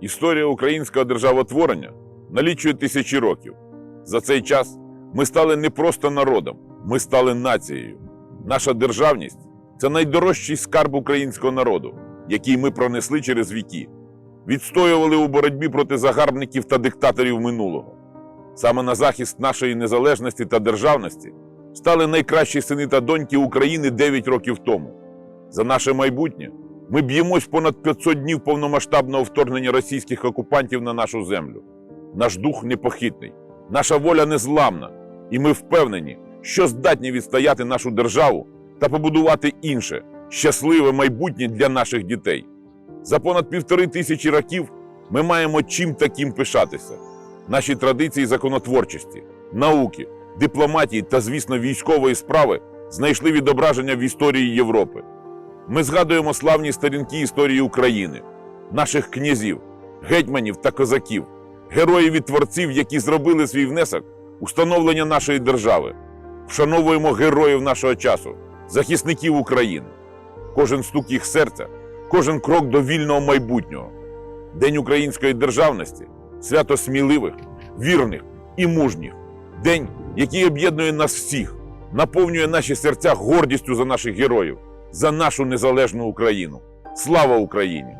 Історія українського державотворення налічує тисячі років. За цей час ми стали не просто народом, ми стали нацією. Наша державність це найдорожчий скарб українського народу, який ми пронесли через віки, відстоювали у боротьбі проти загарбників та диктаторів минулого. Саме на захист нашої незалежності та державності стали найкращі сини та доньки України 9 років тому. За наше майбутнє ми б'ємось понад 500 днів повномасштабного вторгнення російських окупантів на нашу землю. Наш дух непохитний, наша воля незламна, і ми впевнені, що здатні відстояти нашу державу та побудувати інше, щасливе майбутнє для наших дітей. За понад півтори тисячі років ми маємо чим таким пишатися. Наші традиції законотворчості, науки, дипломатії та, звісно, військової справи знайшли відображення в історії Європи. Ми згадуємо славні сторінки історії України, наших князів, гетьманів та козаків, героїв і творців, які зробили свій внесок у становлення нашої держави. Вшановуємо героїв нашого часу, захисників України. Кожен стук їх серця, кожен крок до вільного майбутнього. День української державності свято сміливих, вірних і мужніх. День, який об'єднує нас всіх, наповнює наші серця гордістю за наших героїв, за нашу незалежну Україну. Слава Україні!